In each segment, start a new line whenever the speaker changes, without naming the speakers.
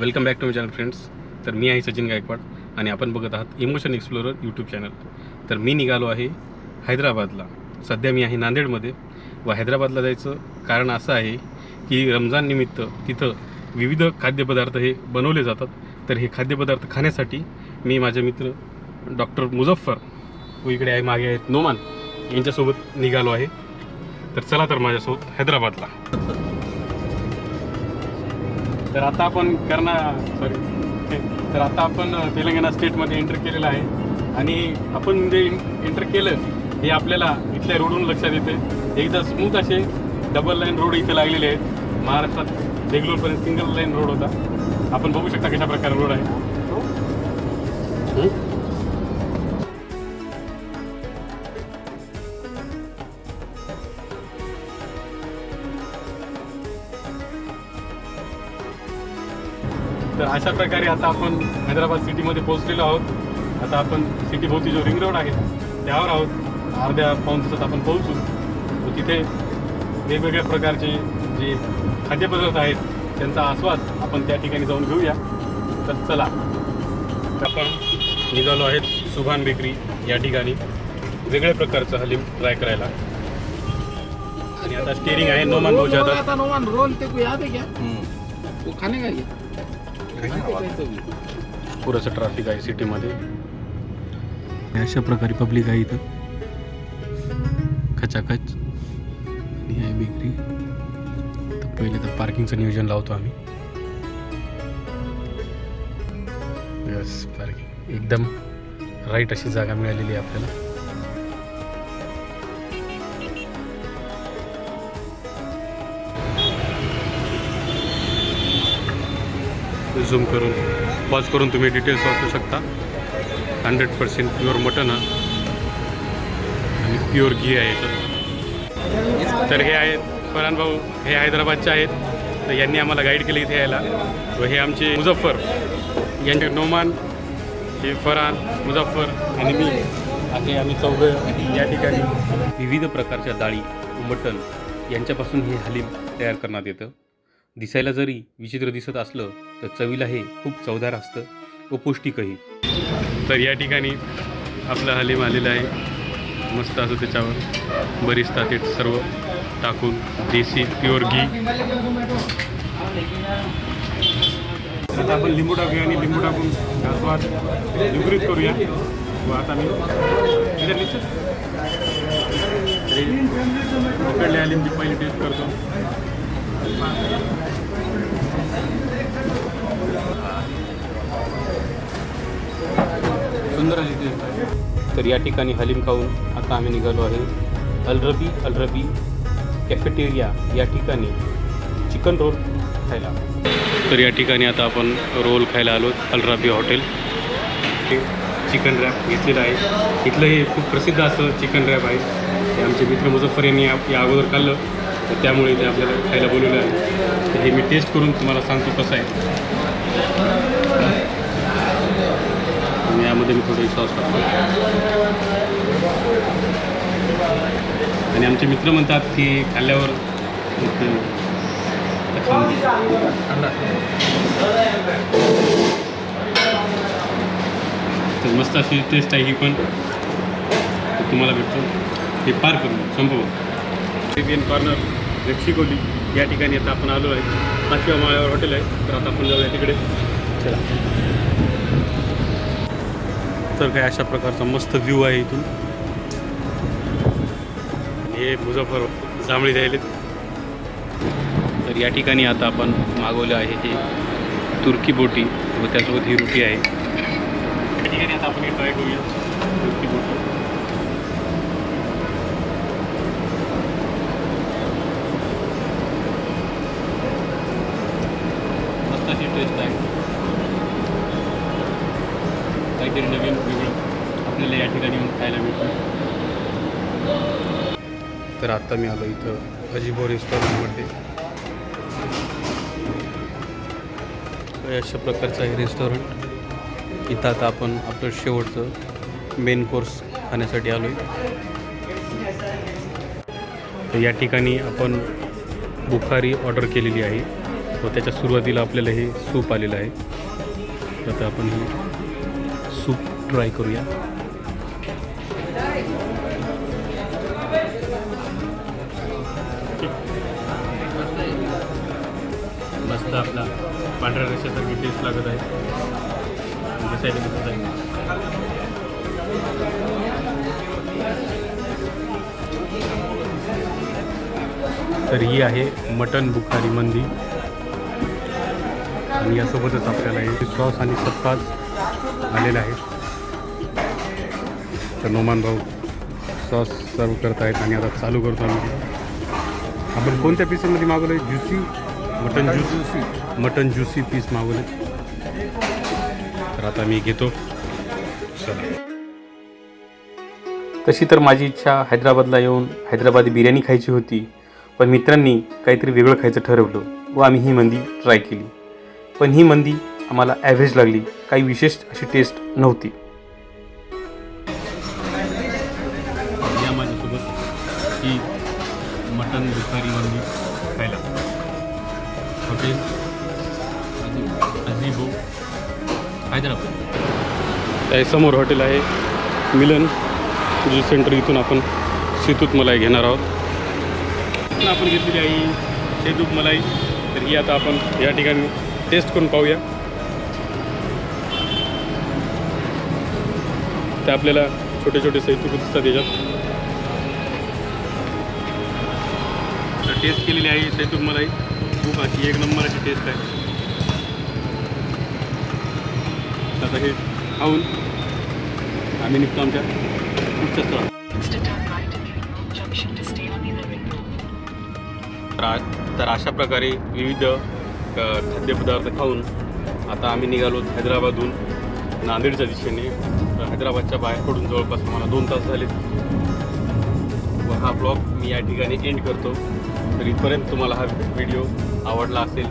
Welcome back to my channel friends तर मी आहे सचिन गायकवाड आणि आपण बघत आहात इमोशन एक्सप्लोरर यूट्यूब चॅनल तर मी निघालो आहे हैदराबादला. सध्या मी आहे नांदेडमध्ये व हैदराबादला जायचं कारण असं आहे की रमजान निमित्त तिथं विविध खाद्यपदार्थ हे बनवले जातात. तर हे खाद्यपदार्थ खाण्यासाठी मी माझे मित्र डॉक्टर मुझफ्फर व इकडे आहे मागे आहेत नोमान यांच्यासोबत निघालो आहे. तर चला तर माझ्यासोबत हैदराबादला. तर आता आपण कर्ना सॉरी तर आता आपण तेलंगणा स्टेटमध्ये एंटर केलेलं आहे. आणि आपण जे एंटर केलं हे आपल्याला इथल्या रोडवरून लक्षात येते एकदा स्मूथ असे डबल लाईन रोड इथे लागलेले आहेत. महाराष्ट्रात बेंगलोरपर्यंत सिंगल लाईन रोड होता. आपण बघू शकता कशा प्रकारे रोड आहे. तर अशा प्रकारे आता आपण हैदराबाद सिटीमध्ये पोहोचलेलो आहोत. आता आपण सिटी भोवती जो रिंग रोड आहे त्यावर आहोत. अर्ध्या पाऊन तासात आपण पोहोचू. व तिथे वेगवेगळ्या प्रकारचे जे खाद्यपदार्थ आहेत त्यांचा आस्वाद आपण त्या ठिकाणी जाऊन घेऊया. तर चला. आपण निघालो आहेत सुभान बेकरी या ठिकाणी. वेगळ्या प्रकारचं हलीम ट्राय करायला. आणि आता स्टेरिंग आहे नोमान भाऊ जाधव
आता नोमान रोल ते है क्या
पुरेसं ट्रॅफिक आहे सिटीमध्ये अशा प्रकारे पब्लिक आहे इथं. खचाखच. आणि आहे बेकरी तर पहिले तर पार्किंगचं नियोजन लावतो आम्ही. यस पार्किंग एकदम राईट अशी जागा मिळालेली आहे आपल्याला. झूम करून पॉज करून तुम्ही डिटेल्स वाचू शकता. हंड्रेड पर्सेंट प्युअर मटन हा. आणि प्युअर घी आहे याच्यात तर हे आहेत फरहान भाऊ हे हैदराबादचे आहेत. तर यांनी आम्हाला गाईड केलं इथे यायला. व हे आमचे मुझफ्फर. यांचे नोमान हे फरहान मुझफ्फर आणि मी. असे आम्ही चौघं या ठिकाणी. विविध प्रकारच्या डाळी मटन मटण यांच्यापासून हे हलीम तयार करण्यात येतं. दिसायला जरी विचित्र दिसत असलं तर चवीला हे खूप चवदार असतं. व पौष्टिकही. तर या ठिकाणी आपला हलीम आलेला आहे. मस्त असं त्याच्यावर बरीच तातेट सर्व टाकून देसी प्युअर घी. आता आपण लिंबू टाकूया आणि लिंबू टाकून स्वाद विपरीत करूया. व आता मी त्याच्यात निश्चित उकडल्या पहिली टेस्ट करतो. तर या ठिकाणी हलीम खाऊन आता आम्ही निघालो आहे. अलरबी अलरबी कॅफेटेरिया या ठिकाणी चिकन रोल खायला. तर या ठिकाणी आता आपण रोल खायला आलो अलरबी हॉटेल. हे चिकन रॅप घेतलेलं आहे. इथलं हे खूप प्रसिद्ध असं चिकन रॅप आहे. ते आमचे मित्र मुझफ्फर यांनी या या अगोदर खाल्लं. तर त्यामुळे ते आपल्याला खायला बोलवलं आहे. तर हे मी टेस्ट करून तुम्हाला सांगतो कसं आहे. आणि यामध्ये मी सॉस टाकतो आणि आमचे मित्र म्हणतात की खाल्ल्यावर तर मस्त अशी टेस्ट आहे ही पण. तुम्हाला भेटतो. हे पार करून संभव अरेबियन कॉर्नर मेक्सिकोली. या ठिकाणी आता आपण आलो आहे. पाचव्या माळ्यावर हॉटेल आहे. तर आता आपण जाऊया तिकडे. चला. तर काय अशा प्रकारचा मस्त व्ह्यू आहे इथून. हे मुजफ्फर जांभळी द्यायलेत तर या ठिकाणी आता आपण मागवलं आहे हे तुर्की बोटी व त्यासोबत ही रोटी आहे. या ठिकाणी आता आपण हे ट्राय करूया तुर्की बोटी. ठिकाणी येऊन खायला भेटतो तर आता मी आलो इथं अजिबो रेस्टॉरंटमध्ये. अशा प्रकारचं आहे रेस्टॉरंट. इथं आता आपण आपलं शेवटचं मेन कोर्स खाण्यासाठी आलो आहे तर या ठिकाणी आपण बुखारी ऑर्डर केलेली आहे. व त्याच्या सुरुवातीला आपल्याला हे सूप आलेलं आहे. तर आता आपण हे सूप ट्राय करूया. मस्त आपला पांढऱ्या रश्यासारखी टेस्ट लागत आहे. म्हणजे दिसायला तर ही आहे मटन बुखारी मंदी. आणि यासोबतच आपल्याला हे सॉस आणि सत्ताज आलेला आहे तर नोमान भाऊ सॉस सर्व करत आहेत आणि आता चालू करतो आम्ही. आपण कोणत्या पीसमध्ये मागवलं आहे juicy mutton juicy mutton juicy piece मागवले. तर आता मी घेतो. चला.
तशी तर माझी इच्छा हैदराबादला येऊन हैदराबादी बिर्याणी खायची होती पण मित्रांनी काहीतरी वेगळं खायचं ठरवलं व आम्ही ही मंदी ट्राय केली. पण ही मंदी आम्हाला ॲव्हरेज लागली. काही विशेष अशी टेस्ट नव्हती.
हॉटेल अझिबो हैदराबाद त्या समोर हॉटेल आहे. मिलन ज्यूस सेंटर इथून आपण सेतूत मलाई घेणार आहोत. आपण घेतलेली आहे सेतूत मलाई. तर ही आता आपण या ठिकाणी टेस्ट करून पाहूया. ते आपल्याला छोटे छोटे सैतूक दिसतात त्याच्यात टेस्ट केलेली आहे सैतूक मलाई. खूप एक एक अशी टेस्ट आहे. आता हे खाऊन आम्ही निघतो आमच्या पुढच्या स्थळात. तर आ- तर अशा प्रकारे विविध खाद्यपदार्थ खाऊन आता आम्ही निघालो हैदराबादहून नांदेडच्या दिशेने. तर हैदराबादच्या बाहेर पडून जवळपास मला दोन तास झाले व हा ब्लॉग मी या ठिकाणी एंड करतो. तर इथपर्यंत तुम्हाला हा व्हिडिओ आवडला असेल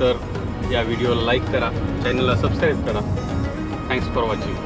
तर या व्हिडिओला लाईक करा चॅनलला सबस्क्राईब करा. Thanks for watching